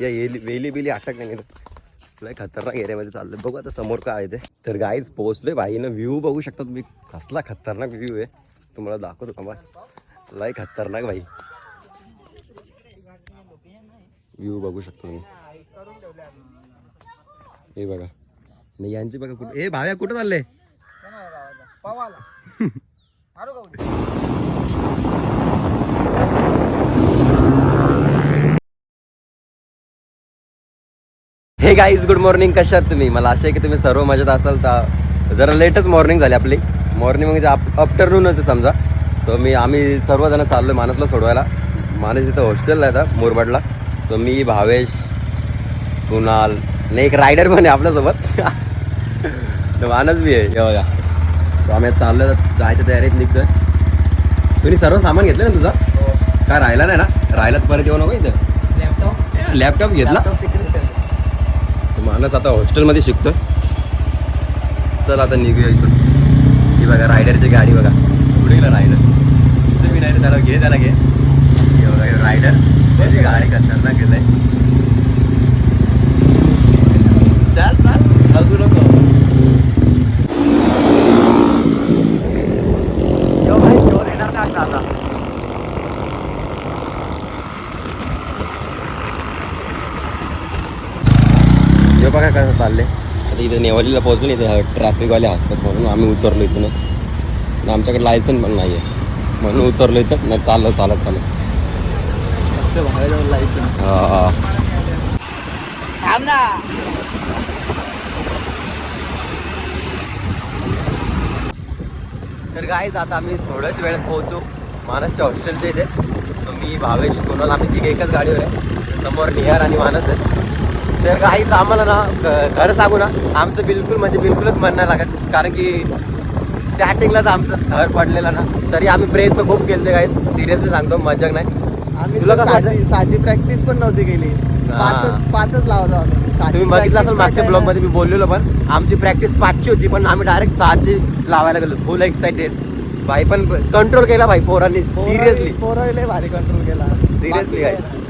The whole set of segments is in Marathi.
या येली वेली बिली अटक नाही लय खतरनाक एरियामध्ये चाललोय. बघू आता समोर काय आहे ते. तर गाईज पोहोचलोय भाईनं. व्ह्यू बघू शकता तुम्ही. कसला खतरनाक व्ह्यू आहे. तुम्हाला दाखवतो थांबा. लय खतरनाक भाई. व्ह्यू बघू शकता तुम्ही. हे बघा. नाही यांची बघा कुठे ए भाव्या कुठं चालले? हे गाईज गुड मॉर्निंग कशात तुम्ही? मला आशा आहे की तुम्ही सर्व मजेत असाल. तर जरा लेटच मॉर्निंग झाली आपली. मॉर्निंग म्हणजे आफ्टरनूनच समजा. सो मी आम्ही सर्वजण चाललो मानसला सोडवायला. मानस इथं हॉस्टेलला येतात मुरबाडला. सो मी भावेश कुणाल आणि एक रायडर पण आहे आपल्यासोबत. मानस बी आहे. हे बघा सो आम्ही चाललो जायच्या तयारीत निघतोय. तुम्ही सर्व सामान घेतलं ना तुझं? काय राहिला नाही ना? राहिला तर परत येऊ नको इथं. लॅपटॉप घेतला? मानस आता हॉस्टेलमध्ये शिकतोय. चल आता निघूया इथून. ही बघा रायडरची गाडी बघा. पुढे गेला रायडर. दिसतं मी रायडर त्याला घे त्याला घे. बघा रायडर. त्याची गाडी खतरनाक गेलंय चाल चाल. बघू नको यो भाई शोर येणार का आता आता हे बघा कसं चाललंय आता इथे नेवालीला पोहोचलो इथे ट्रॅफिकवाले असतात म्हणून आम्ही उतरलो इथून. आणि आमच्याकडे लायसन पण नाही आहे म्हणून उतरलो इथं नाही चाललो चालत चालत. हा, हा. तर गाईज आता आम्ही थोड्याच वेळात पोहोचू. मानसच्या हॉस्टेलच्या इथे. मी भावेश कोणाला आम्ही तिघे एकच गाडीवर आहे. समोर निहार आणि मानस आहे तर काहीच आम्हाला ना खरं सांगू ना आमचं बिलकुल म्हणजे बिलकुलच मन नाही लागत. कारण की स्टार्टिंगलाच आमचं घर पडलेलं ना तरी आम्ही प्रयत्न खूप केले गाईज सिरियसली सांगतो मजाक नाही. आम्ही तुला कसं साची साची प्रॅक्टिस पण नव्हती केली. पाचच पाचच लावत होतो तुम्ही बघितलं असेल मागच्या ब्लॉगमध्ये मी बोललेलो पण आमची प्रॅक्टिस पाचची होती पण आम्ही डायरेक्ट सहाची लावायला गेलो. फुल एक्साइटेड भाई पण कंट्रोल केला भाई पोरांनी. पोरं- सिरियसली पोरं लय भारी कंट्रोल केला. Seriously बाकी काय? काय?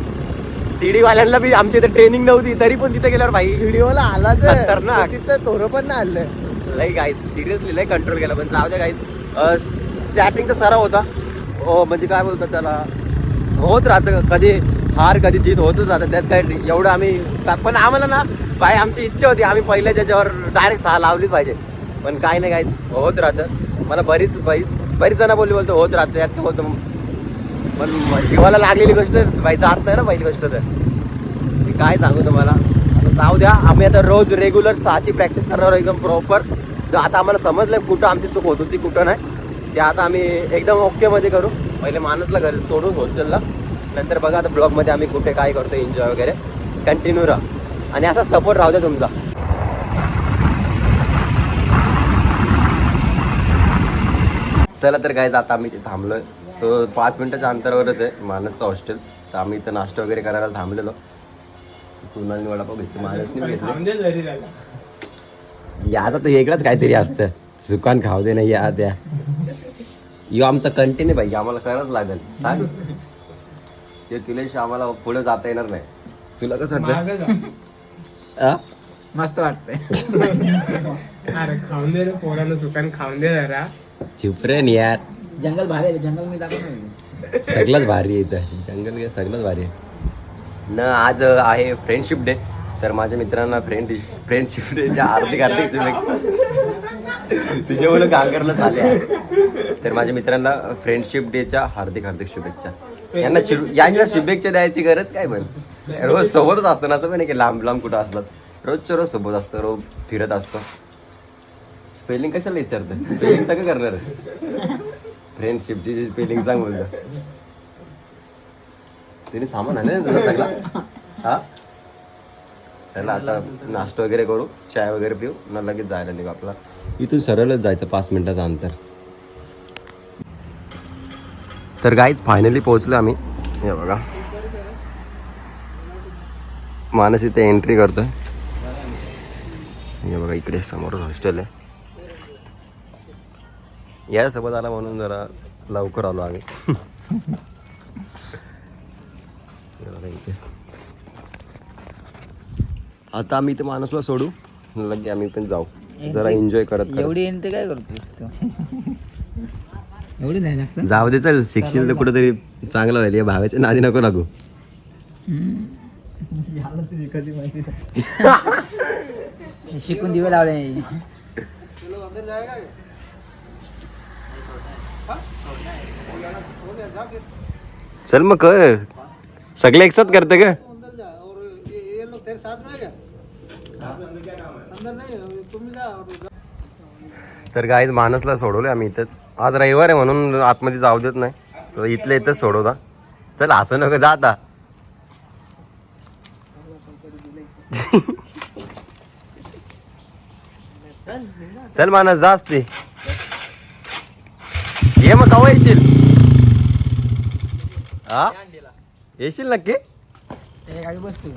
सीडी वाल्यांना बी आमच्या इथे ट्रेनिंग नव्हती तरी पण तिथे गेल्यावर भाई व्हिडिओला आलाच. खतरनाक. पण तिथं थोडं पण नाही आलं लय गाईस सिरियसली लय कंट्रोल केला पण जाऊ द्या गाईस स्टार्टिंगचा सराव होता. हो म्हणजे काय बोलतात त्याला? होत राहतं कधी हार कधी जीत होतच राहतं. त्यात काय नाही. एवढं आम्ही पण आम्हाला ना भाई आमची इच्छा होती आम्ही पहिल्या ज्याच्यावर डायरेक्ट सहा लावलीच पाहिजे. पण काय नाही गाईस होत राहतं. मला बरीच बाई बरीच जण बोलली बोलतो होत राहतं. यात काय होतं पण जीवाला लागलेली गोष्ट बाई जात नाही ना पहिली गोष्ट तर. मी काय सांगू तुम्हाला? आता जाऊ द्या आम्ही आता रोज रेग्युलर सहाची प्रॅक्टिस करणार आहोत एकदम प्रॉपर जर आता आम्हाला समजलं कुठं आमची चूक होत होती कुठं नाही ते आता आम्ही एकदम ओकेमध्ये करू. पहिले माणसला घर सोडून हॉस्टेलला नंतर बघा आता ब्लॉगमध्ये आम्ही कुठे काय करतो एन्जॉय वगैरे. कंटिन्यू राहा. आणि असा सपोर्ट राहू द्या तुमचा. चला तर काय जाता आम्ही ते थांबलोय. सो पाच मिनिटाच्या अंतरावरच आहे. मानसचं हॉस्टेल तर आम्ही इथं नाश्ता वगैरे करायला थांबलेलो. कुणालनी वडापाव घेतली मानसने घेतली याचा तर वेगळंच काहीतरी असतं. सुकान खाऊ दे नाही या द्या. यो आमचा कंटिन्यू पाहिजे आम्हाला करायच लागेल. सांग. ते तुला आम्हाला पुढे जाता येणार नाही. तुला कसं वाटतं आ? मस्त वाटतंय. अरे खाऊन दे रे पोरानं सुकान खाऊन दे जरा. चुप रे नि यार जंगल भारी आहे जंगल मी दाखवणार सगळंच भारी आहे इथं. जंगल काय सगळंच भारी आहे. न आज आहे फ्रेंडशिप डे तर माझ्या मित्रांना फ्रेंड फ्रेंडशिप डेच्या हार्दिक हार्दिक शुभेच्छा. तुझ्या मुलं कांगरला झाले तर माझ्या मित्रांना फ्रेंडशिप डेच्या हार्दिक हार्दिक शुभेच्छा. यांना शु- यांना शुभेच्छा द्यायची गरज काय पण? रोज सोबतच असतं ना असं पण नाही की लांब लांब कुठं असतात रोजच्या रोज सोबत असतं रोज फिरत असतं. स्पेलिंग कशाला विचारतं स्पेलिंग सगळं करणार फ्रेंडशिपची स्पेलिंग सांग बोलतो. तिने सामान आणलं ना तुझा सगळा? हा? चला आता नाश्ता वगैरे करू चाय वगैरे पिऊ न लगेच जायला निघू आपला. इथून सरळच जायचं पाच मिनिटाचं अंतर. तर गाईच फायनली पोहोचलो आम्ही. हे बघा. मानस इथे एंट्री करतोय. हे बघा इकडे समोरच हॉस्टेल आहे. यासोबत आला म्हणून जरा लवकर आलो आम्ही. आता आम्ही इथे माणूसला सोडू. लगे आम्ही पण जाऊ. जरा एन्जॉय करत करत. एवढी एंट्री काय करतोस तू? एवढी नाही लागतं? जाऊ दे चल. शिक्षण तर कुठेतरी चांगलं व्हायला या भावाच्या नादी नको लागू. शिकून दिवे लावले. चल मग कर. सगळे एकसाथ करते का? तर गाईज मानसला सोडवलं आम्ही इथेच. आज रविवार आहे म्हणून आतमध्ये जाऊ देत नाही. सो इथल्या इथंच सोडवता. चल असं नको जाता चल मानस जा असते. ये मग कवा येशील? हा? येशील नक्की? गाडी बसतो.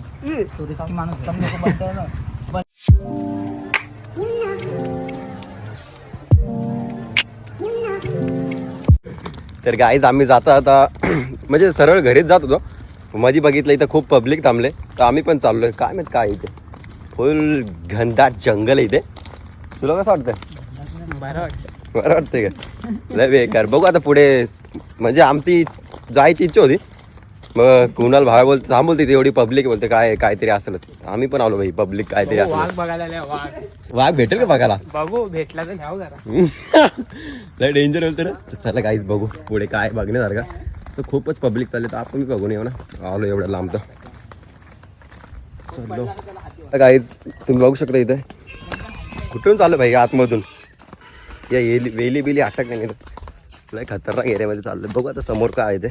तो रिस्की माणूस आहे. तर गाईज आम्ही जाता आता म्हणजे सरळ घरीच जात होतो. मध्ये बघितलं इथं खूप पब्लिक थांबले. तर आम्ही पण चाललोय. काय माहीत काय इथे. फुल घनदाट जंगल आहे इथे. तुला कसं वाटतं बरं वाटतं बरं वाटतंय का? लय बेकार. बघू आता पुढे. म्हणजे आमची जायची इच्छा होती. मग कुणाल भावा बोलते थांब बोलते एवढी पब्लिक बोलते काय काहीतरी असेलच आम्ही पण आलो भाई पब्लिक काहीतरी असेल वाघ बघायला आल्या, वाघ. वाघ भेटेल का बघायला? बघू भेटला तर घ्याव जरा. लय डेंजर होतं ना तर. चला काहीच बघू पुढे काय बघण्यासारखं. तर खूपच पब्लिक चालले तर आपण बी बघून येऊ ना. आलो एवढं लांब तर चलो काहीच तुम्ही बघू शकता इथे. कुठून चालू भाई आतमधून? या येली वेली बिली अटक नाही लय खतरनाक एरियामध्ये चाललं बघू आता समोर काय आहे ते.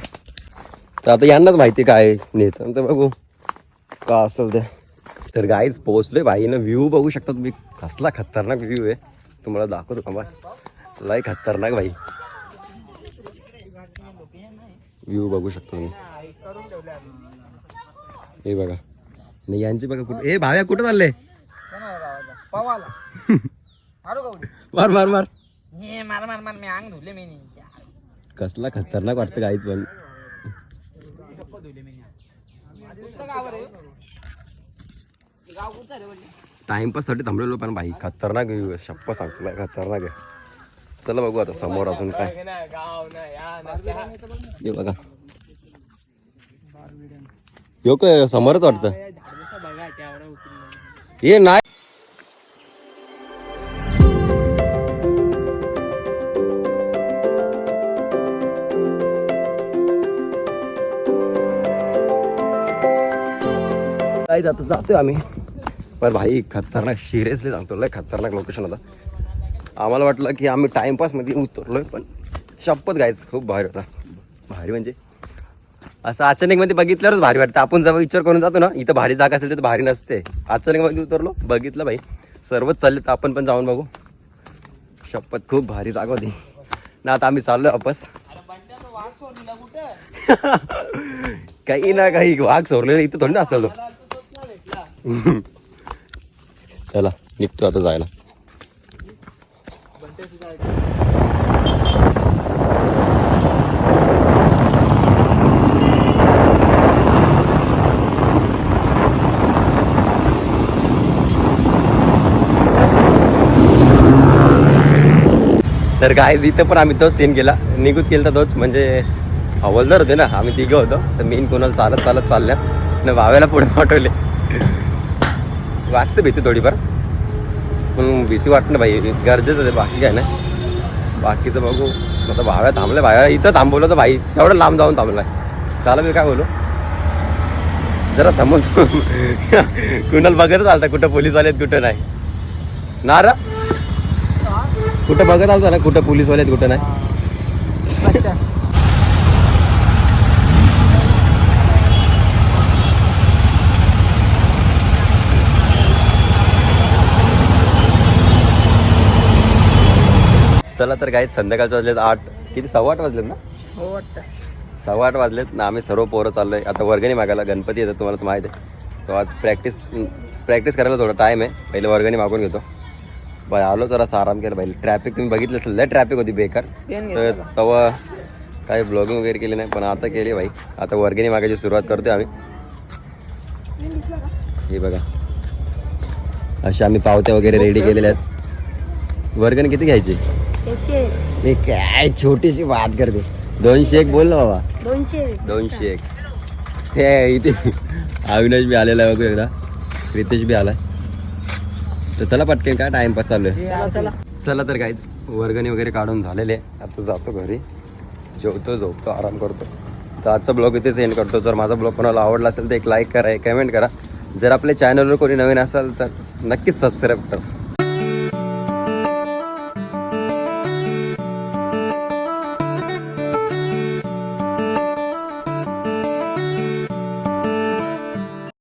तर आता यांनाच माहिती काय नेत. तर बघू का असेल ते. तर गाईज पोहोचलोय भाईनं व्ह्यू बघू शकता तुम्ही. कसला खतरनाक व्ह्यू आहे. तुम्हाला दाखवतो थांबा. लय खतरनाक भाई व्ह्यू बघू शकता तुम्ही. हे बघा. नाही यांची बघा कुठे ए भाव्या कुठं चालले? का? मार मार मार. हे मार मार मार मी अंग धुले मी. कसला खतरनाक वाटतं काहीच पण टाइमपाससाठी थांबलेलो पण भाई खतरनाक आहे शप्प सांगतो खतरनाक आहे. चला बघू आता समोर अजून काय. बघा. यो काय समोरच वाटतं. हे नाही. काय जातो जातोय आम्ही. पण भाई खतरनाक सिरियसली सांगतो लय खतरनाक लोकेशन होता. आम्हाला वाटलं की आम्ही टाइमपासमध्ये उतरलोय पण शपथ घ्यायचं खूप भारी होता. भारी म्हणजे असं अचानकमध्ये बघितल्यावरच भारी वाटतं. आपण जेव्हा विचार करून जातो ना इथं भारी जागा असेल तर भारी नसते. अचानकमध्ये उतरलो बघितलं भाई सर्वच चालले तर आपण पण जाऊन बघू. शपथ खूप भारी जागा होती. ना आता आम्ही चाललोय वापस. काही ना काही वाघ सोरलेला इथं थोडी ना असेल तो. चला निघतो आता जायला. तर काय इथं पण आम्ही तोच सीन केला. निघूत केला तोच म्हणजे हवलदार होते ना आम्ही तिघं होतो. तर मेन कोणाला चालत चालत चालल्या. न पुढे पाठवले. वाटतं भीती थोडीफार. पण भीती वाटणं भाई गरजेचं आहे बाकी काय नाही. बाकीचं बघू. आता भाव्या थांबल्या भाव्या इथं थांबवलं तर भाई तेवढं लांब जाऊन थांबलाय. त्याला मी काय बोलू? जरा समज कुणाला बघतच आलता कुठं पोलीसवाले आहेत कुठं नाही. ना कुठं बघत आलता ना कुठं पोलीसवाले आहेत, कुठं नाही? चला तर काय संध्याकाळचे वाजलेत आठ. किती? सव्वा आठ वाजलेत ना? हो वाटतं. सव्वा आठ वाजलेत ना आम्ही सर्व पोरं चाललोय. आता वर्गणी मागायला गणपती येतात तुम्हाला तर माहीत आहे. सो आज प्रॅक्टिस प्रॅक्टिस करायला थोडा टाईम आहे. पहिले वर्गणी मागून घेतो. बाय आलो जरा आराम केला पाहिजे. ट्रॅफिक तुम्ही बघितलं असेल लय ट्रॅफिक होती बेकार. तर तेव्हा काही ब्लॉगिंग वगैरे केली नाही पण आता केली भाई. आता वर्गणी मागायची सुरुवात करतोय आम्ही. हे बघा. अशा आम्ही पावत्या वगैरे रेडी केलेल्या आहेत. वर्गण किती घ्यायची? काय छोटीशी बात करते. दोनशे एक बोल ना बाबा. दोनशे दोनशे एक. हे इथे. अविनाश बी आलेला आहे बघू एकदा. रितेश बी आलाय. तर चला पटकन काय टाइमपास चालू आहे? चला तर काहीच वर्गणी वगैरे काढून झालेले आहे. आता जातो घरी. जेवतो झोपतो आराम करतो. तर आजचा ब्लॉग इथेच एंड करतो. जर माझा ब्लॉग कोणाला आवडला असेल तर एक लाईक करा एक कमेंट करा. जर आपल्या चॅनलवर कोणी नवीन असाल तर नक्कीच सबस्क्राईब करा.